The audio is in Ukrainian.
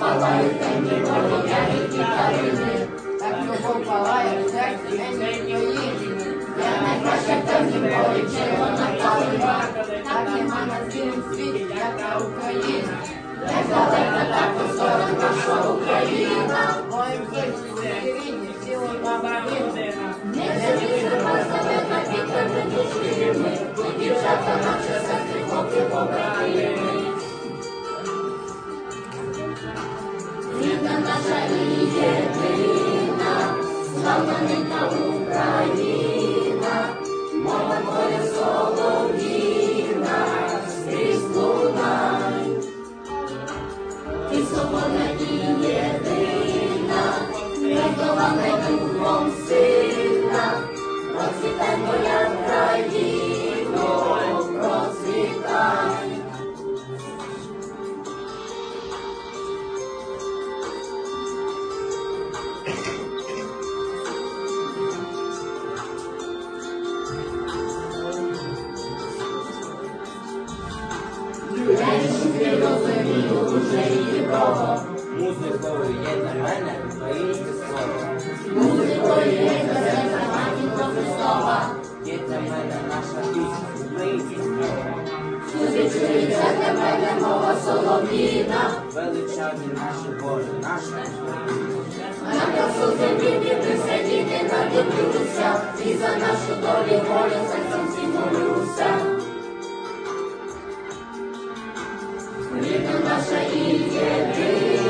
палають темні полум'яні калини. Так любов палає в серці мені твоїм. Я найкраща в темнім полі, червона. Так нема на цілім світі, яка Україна. Не далека так висока наша Україна. Моїм серці рідні, цілий бабані. Наша і єдина, Україна, мова твоя солов'їна, скрізь лунай. Ти свободна і єдина, врятована духом сильна, процвітай моя Речі розумію уже і добро, Музикою є для мене українське слово. музикою є серця матінко Христова, Є для мене наша пісня, українське слово. Сюди чується для мене мова солов'їна, Величаві наші Боже, наша на красу землі дивлюся, діти надивлюся, і за нашу долю волю Лето наша и деды.